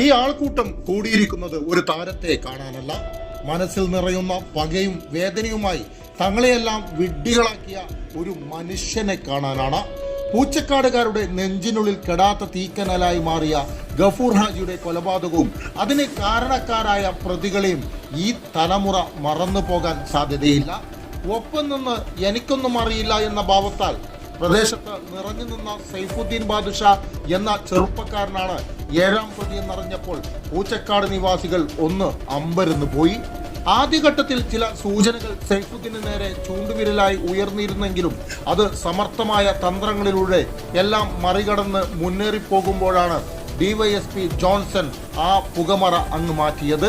ഈ ആൾക്കൂട്ടം കൂടിയിരിക്കുന്നത് ഒരു താരത്തെ കാണാനല്ല. മനസ്സിൽ നിറയുന്ന പകയും വേദനയുമായി തങ്ങളെയെല്ലാം വിഡ്ഢികളാക്കിയ ഒരു മനുഷ്യനെ കാണാനാണ്. പൂച്ചക്കാടുകാരുടെ നെഞ്ചിനുള്ളിൽ കെടാത്ത തീക്കനലായി മാറിയ ഗഫൂർ ഹാജിയുടെ കൊലപാതകവും അതിന് കാരണക്കാരായ പ്രതികളെയും ഈ തലമുറ മറന്നു പോകാൻ സാധ്യതയില്ല. ഒപ്പം നിന്ന് എനിക്കൊന്നും അറിയില്ല എന്ന ഭാവത്താൽ പ്രദേശത്ത് നിറഞ്ഞു നിന്ന സൈഫുദ്ദീൻ ബാദുഷ എന്ന ചെറുപ്പക്കാരനാണ് ഏഴാം പ്രതി എന്നറിഞ്ഞപ്പോൾ പൂച്ചക്കാട് നിവാസികൾ ഒന്ന് അമ്പരന്ന് പോയി. ആദ്യഘട്ടത്തിൽ ചില സൂചനകൾ സൈഫുദ്ദീന് നേരെ ചൂണ്ടുവിരലായി ഉയർന്നിരുന്നെങ്കിലും അത് സമർത്ഥമായ തന്ത്രങ്ങളിലൂടെ എല്ലാം മറികടന്ന് മുന്നേറിപ്പോകുമ്പോഴാണ് ഡിവൈഎസ്പി ജോൺസൺ ആ പുകമറ അങ്ങ് മാറ്റിയത്.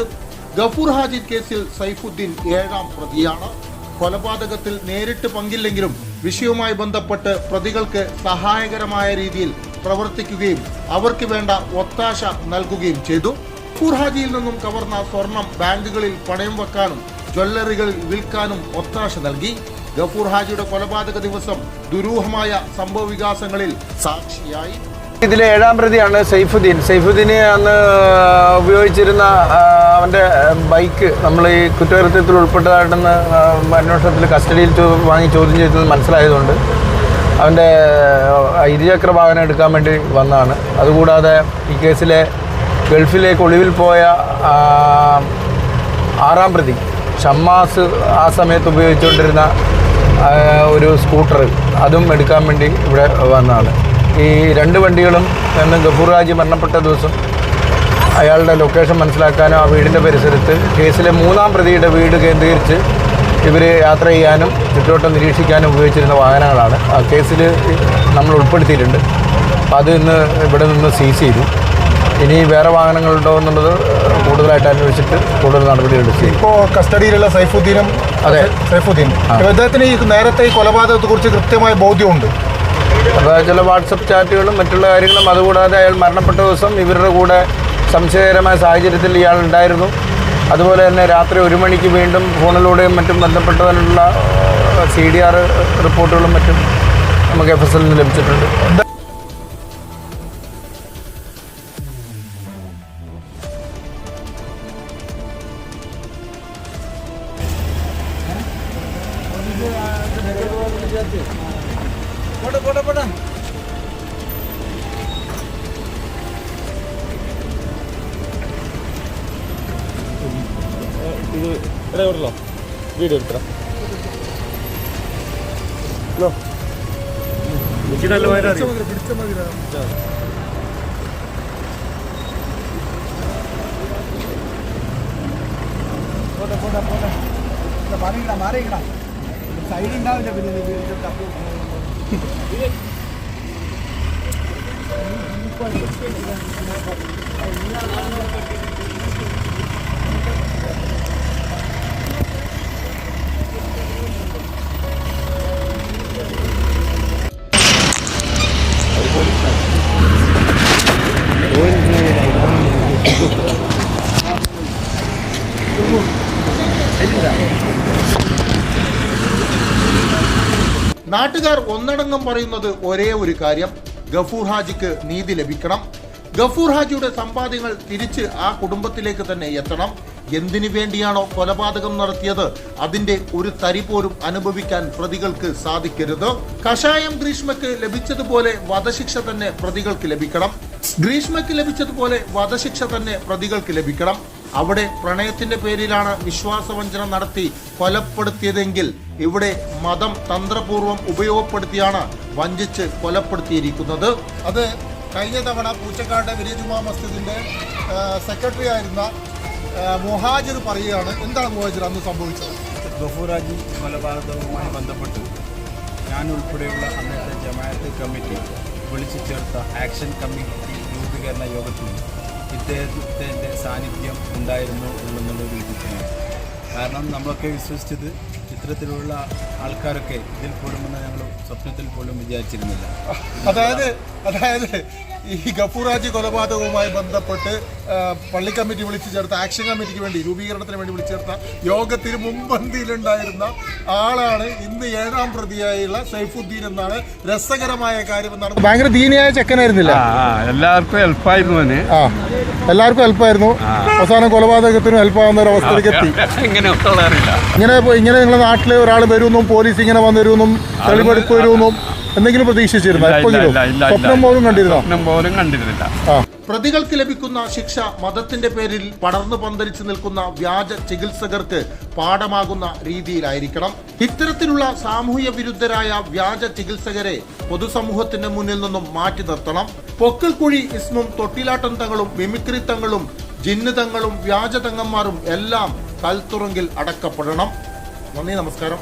ഗഫൂർ ഹാജി കേസിൽ സൈഫുദ്ദീൻ ഏഴാം പ്രതിയാണ്. കൊലപാതകത്തിൽ നേരിട്ട് പങ്കില്ലെങ്കിലും വിഷയവുമായി ബന്ധപ്പെട്ട് പ്രതികൾക്ക് സഹായകരമായ രീതിയിൽ പ്രവർത്തിക്കുകയും അവർക്ക് വേണ്ട ഒത്താശ നൽകുകയും ചെയ്തു. ഫുർഹാജിയിൽ നിന്നും കവർന്ന സ്വർണം ബാങ്കുകളിൽ പണയം വെക്കാനും ജ്വല്ലറികളിൽ വിൽക്കാനും ഒത്താശ നൽകി. ഗഫൂർ ഹാജിയുടെ കൊലപാതക ദിവസം ദുരൂഹമായ സംഭവ വികാസങ്ങളിൽ സാക്ഷിയായി. ഇതിലെ ഏഴാം പ്രതിയാണ് സൈഫുദ്ദീൻ. സൈഫുദ്ദീന് അന്ന് ഉപയോഗിച്ചിരുന്ന അവന്റെ ബൈക്ക് നമ്മൾ ഈ കുറ്റകൃത്യത്തിൽ ഉൾപ്പെട്ടതായിട്ടെന്ന് അന്വേഷണത്തിൽ കസ്റ്റഡിയിൽ വാങ്ങി ചോദ്യം ചെയ്തത് മനസ്സിലായതുകൊണ്ട് അവന്റെ ഇരുചക്ര വാഹനം എടുക്കാൻ വേണ്ടി വന്നതാണ്. അതുകൂടാതെ ഈ കേസിലെ ഗൾഫിലേക്ക് ഒളിവിൽ പോയ ആറാം പ്രതി ഷമ്മാസ് ആ സമയത്ത് ഉപയോഗിച്ചുകൊണ്ടിരുന്ന ഒരു സ്കൂട്ടർ അതും എടുക്കാൻ വേണ്ടി ഇവിടെ വന്നതാണ്. ഈ രണ്ട് വണ്ടികളും എന്ന് ഗഫൂർ ഹാജി മരണപ്പെട്ട ദിവസം അയാളുടെ ലൊക്കേഷൻ മനസ്സിലാക്കാനും ആ വീടിന്റെ പരിസരത്ത് കേസിലെ മൂന്നാം പ്രതിയുടെ വീട് കേന്ദ്രീകരിച്ച് ഇവർ യാത്ര ചെയ്യാനും ചുറ്റോട്ടം നിരീക്ഷിക്കാനും ഉപയോഗിച്ചിരുന്ന വാഹനങ്ങളാണ്. ആ കേസിൽ നമ്മൾ ഉൾപ്പെടുത്തിയിട്ടുണ്ട്. അപ്പോൾ അത് ഇന്ന് ഇവിടെ നിന്ന് സീസ് ചെയ്തു. ഇനി വേറെ വാഹനങ്ങളുണ്ടോ എന്നുള്ളത് കൂടുതലായിട്ട് അന്വേഷിച്ചിട്ട് കൂടുതൽ നടപടികൾ ചെയ്യും ഇപ്പോ കസ്റ്റഡിയിലുള്ള സൈഫുദ്ദീനും അതെ. സൈഫുദ്ദീൻ അദ്ദേഹത്തിന് ഈ നേരത്തെ ഈ കൊലപാതകത്തെക്കുറിച്ച് കൃത്യമായ ബോധ്യമുണ്ട്. അപ്പോൾ ചില വാട്സപ്പ് ചാറ്റുകളും മറ്റുള്ള കാര്യങ്ങളും അതുകൂടാതെ അയാൾ മരണപ്പെട്ട ദിവസം ഇവരുടെ കൂടെ സംശയകരമായ സാഹചര്യത്തിൽ ഇയാൾ ഉണ്ടായിരുന്നു അതുപോലെ തന്നെ രാത്രി ഒരു മണിക്ക് വീണ്ടും ഫോണിലൂടെയും മറ്റും ബന്ധപ്പെട്ടതിനുള്ള സി ഡി ആർ റിപ്പോർട്ടുകളും മറ്റും നമുക്ക് എഫ് എസ് എൽ നിന്ന് ലഭിച്ചിട്ടുണ്ട് ഇത് ഇടപെടലോ വീഡിയോ എടുത്തോ? എനിക്ക് നല്ല വയനാ Banyak yang 个 നാട്ടുകാർ ഒന്നടങ്കം പറയുന്നത് ഒരേ ഒരു കാര്യം. ഗഫൂർ ഹാജിക്ക് നീതി ലഭിക്കണം. ഗഫൂർ ഹാജിയുടെ സമ്പാദ്യങ്ങൾ തിരിച്ച് ആ കുടുംബത്തിലേക്ക് തന്നെ എത്തണം. എന്തിനു വേണ്ടിയാണോ കൊലപാതകം നടത്തിയത്? അതിന്റെ ഒരു തരി പോലും അനുഭവിക്കാൻ പ്രതികൾക്ക് സാധിക്കരുത്. കഷായം ഗ്രീഷ്മക്ക് ലഭിച്ചതുപോലെ വധശിക്ഷ തന്നെ പ്രതികൾക്ക് ലഭിക്കണം. ഗ്രീഷ്മയ്ക്ക് ലഭിച്ചതുപോലെ വധശിക്ഷ തന്നെ പ്രതികൾക്ക് ലഭിക്കണം. അവിടെ പ്രണയത്തിന്റെ പേരിലാണ് വിശ്വാസവഞ്ചന നടത്തി കൊലപ്പെടുത്തിയതെങ്കിൽ ഇവിടെ മതം തന്ത്രപൂർവം ഉപയോഗപ്പെടുത്തിയാണ് വഞ്ചിച്ച് കൊലപ്പെടുത്തിയിരിക്കുന്നത്. അത് കഴിഞ്ഞ തവണ പൂച്ചക്കാട് വലിയ മസ്ജിദിന്റെ സെക്രട്ടറി ആയിരുന്ന മുഹാജിർ പറയുകയാണ് എന്താണ് മുഹാജിർ അന്ന് സംഭവിച്ചത്? ഗഫൂറാജി കൊലപാതകവുമായി ബന്ധപ്പെട്ട് ഞാൻ ഉൾപ്പെടെയുള്ള അന്നത്തെ ജമാഅത്ത് കമ്മിറ്റി വിളിച്ചു ചേർത്ത ആക്ഷൻ കമ്മിറ്റി രൂപീകരണ യോഗത്തിൽ ഇദ്ദേഹത്തിന്റെ സാന്നിധ്യം ഉണ്ടായിരുന്നു എന്നുള്ള രീതിയിൽ കാരണം നമ്മളൊക്കെ വിശ്വസിച്ചത് ഇത്തരത്തിലുള്ള ആൾക്കാരൊക്കെ ഇതിൽ പെടുമെന്ന് ഞങ്ങൾ സ്വപ്നത്തിൽ പോലും വിചാരിച്ചിരുന്നില്ല. അതായത് അതായത് ഈ ഗഫൂറാജി കൊലപാതകവുമായി ബന്ധപ്പെട്ട് പള്ളി കമ്മിറ്റി വിളിച്ചു ചേർത്ത ആക്ഷൻ കമ്മിറ്റിക്ക് വേണ്ടി രൂപീകരണത്തിന് വേണ്ടി വിളിച്ചു ചേർത്ത യോഗത്തിന് മുൻപന്തിയിലുണ്ടായിരുന്ന ആളാണ് ഇന്ന് ഏഴാം പ്രതിയായുള്ള സൈഫുദ്ദീൻ എന്നാണ് രസകരമായ കാര്യം എന്നാണ് ഭയങ്കര ദീനിയായ ചെക്കനായിരുന്നില്ല? എല്ലാവർക്കും ഹെൽപ്പായിരുന്നു എല്ലാവർക്കും ഹെൽപ്പായിരുന്നു അവസാനം കൊലപാതകത്തിനും ഹെൽപ്പാകുന്ന ഒരു അവസ്ഥയിലേക്ക് എത്തി. ഇങ്ങനെ ഇങ്ങനെ നിങ്ങളുടെ നാട്ടിലെ ഒരാൾ വരുമെന്നും പോലീസ് ഇങ്ങനെ വന്നിരുന്നും തെളിവെടുപ്പ് വരുമെന്നും എന്തെങ്കിലും പ്രതീക്ഷിച്ചിരുന്നു? ഇല്ല, ഇല്ല, ഇല്ല, സ്വപ്നം പോലും കണ്ടിരുന്നോ? സ്വപ്നം പോലും കണ്ടിരുന്നില്ല. പ്രതികൾക്ക് ലഭിക്കുന്ന ശിക്ഷ മതത്തിന്റെ പേരിൽ പടർന്നു പന്തലിച്ചു നിൽക്കുന്ന വ്യാജ ചികിത്സകർക്ക് പാഠമാകുന്ന രീതിയിലായിരിക്കണം. ഇത്തരത്തിലുള്ള സാമൂഹ്യ വിരുദ്ധരായ വ്യാജ ചികിത്സകരെ പൊതുസമൂഹത്തിന്റെ മുന്നിൽ നിന്നും മാറ്റി നിർത്തണം. പൊക്കിൾക്കുഴി ഇസ്മും തൊട്ടിലാട്ടം തങ്ങളും മിമിക്രി തങ്ങളും ജിന്ന് തങ്ങളും വ്യാജ തങ്ങന്മാരും എല്ലാം കൽത്തുറങ്കിൽ അടക്കപ്പെടണം. നന്ദി നമസ്കാരം.